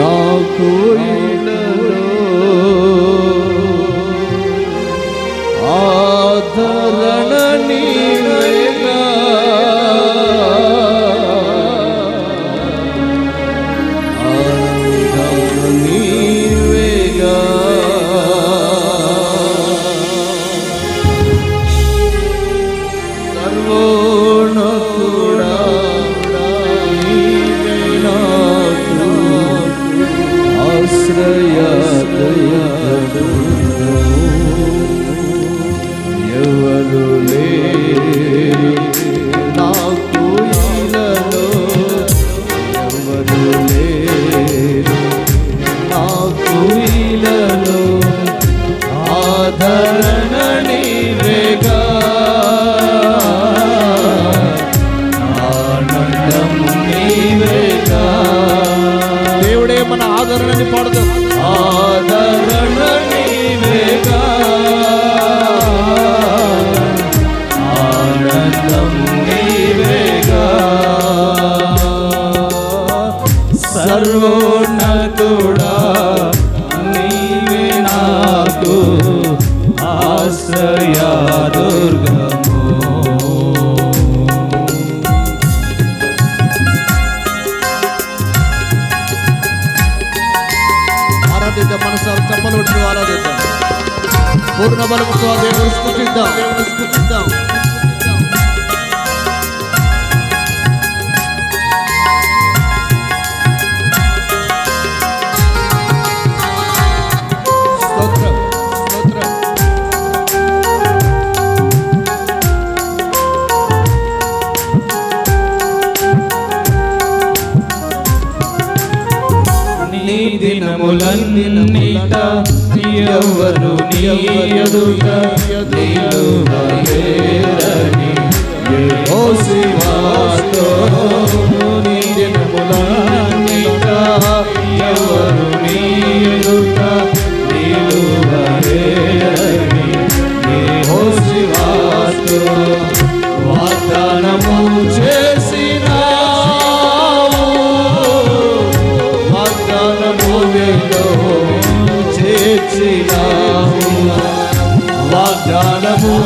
నాకు ఆధార ఆశ్రయ ఎవరు పూర్ణ బలముతో దేవుని స్థుతిద్దాం. దేవుని స్థుతిద్దాం. స్తోత్రం స్తోత్రం. నీ దినములన్నిట ఎవరు నీ ఎదుట నిలువలేరని. ఓ శివాతో నీ దినములన్నిట ఎవరు నీ ఎదుట నిలువలేరని. ఓ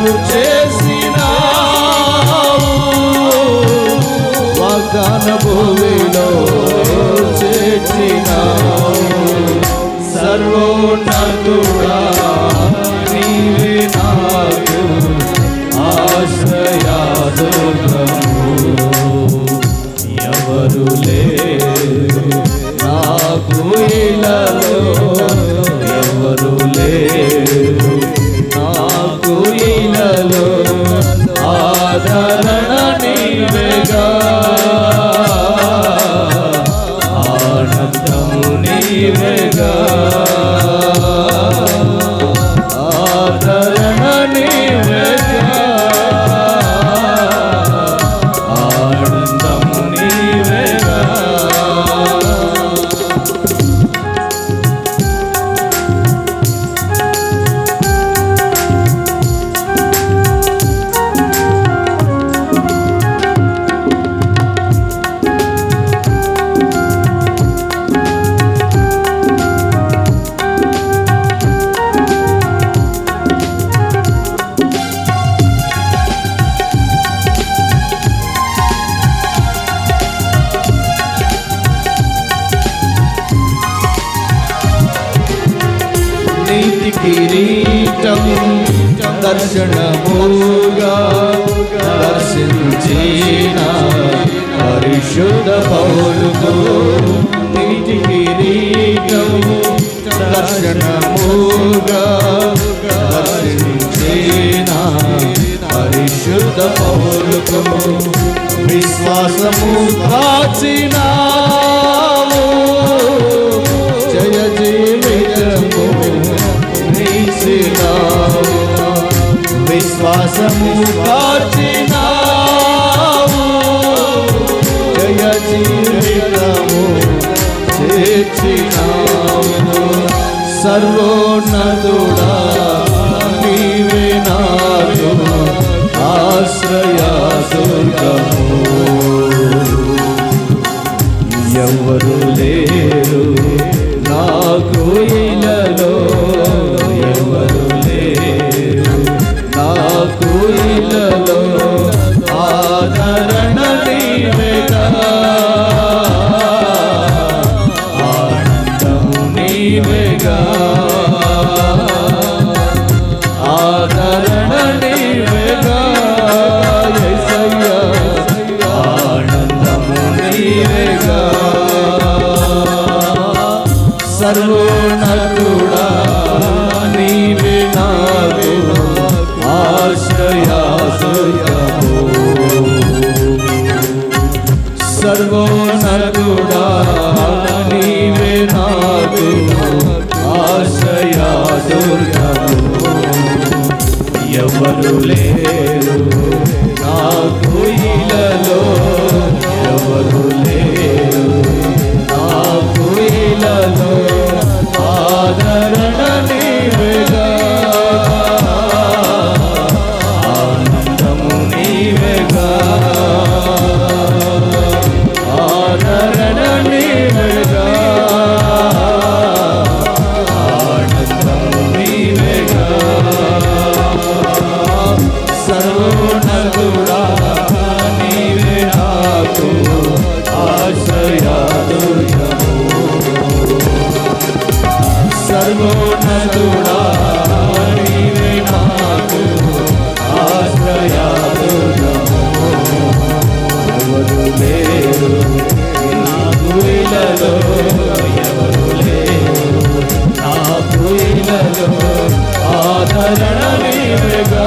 చేసినావు. వాగ్దానము వేలో చేర్చినావు. సర్వోన్నతుడా. ఆదరణ నీవేగా. ఆనందము నీవేగా. దర్శనముగా దర్శించిన పరిశుద్ధ పౌలుతో నీతి కిరీటం దర్శనముగా దర్శించిన పరిశుద్ధ పౌలుతో విశ్వాసము కాచినావు జీవితము చేర్చినావు సర్వోన్నతుడా నీవే నాకు ఆశ్రయ దుర్గము ఎవరు లేరు నాకు ఏ నీవేగా ఆదరణ నీవేగా ఎసయ్యా ఆనందము నీవేగా సర్వోన్నతుడా నీవే నావే ఆశ్రయాశ్రయము సర్వోన్నతుడా ఆదరణ నీవేగా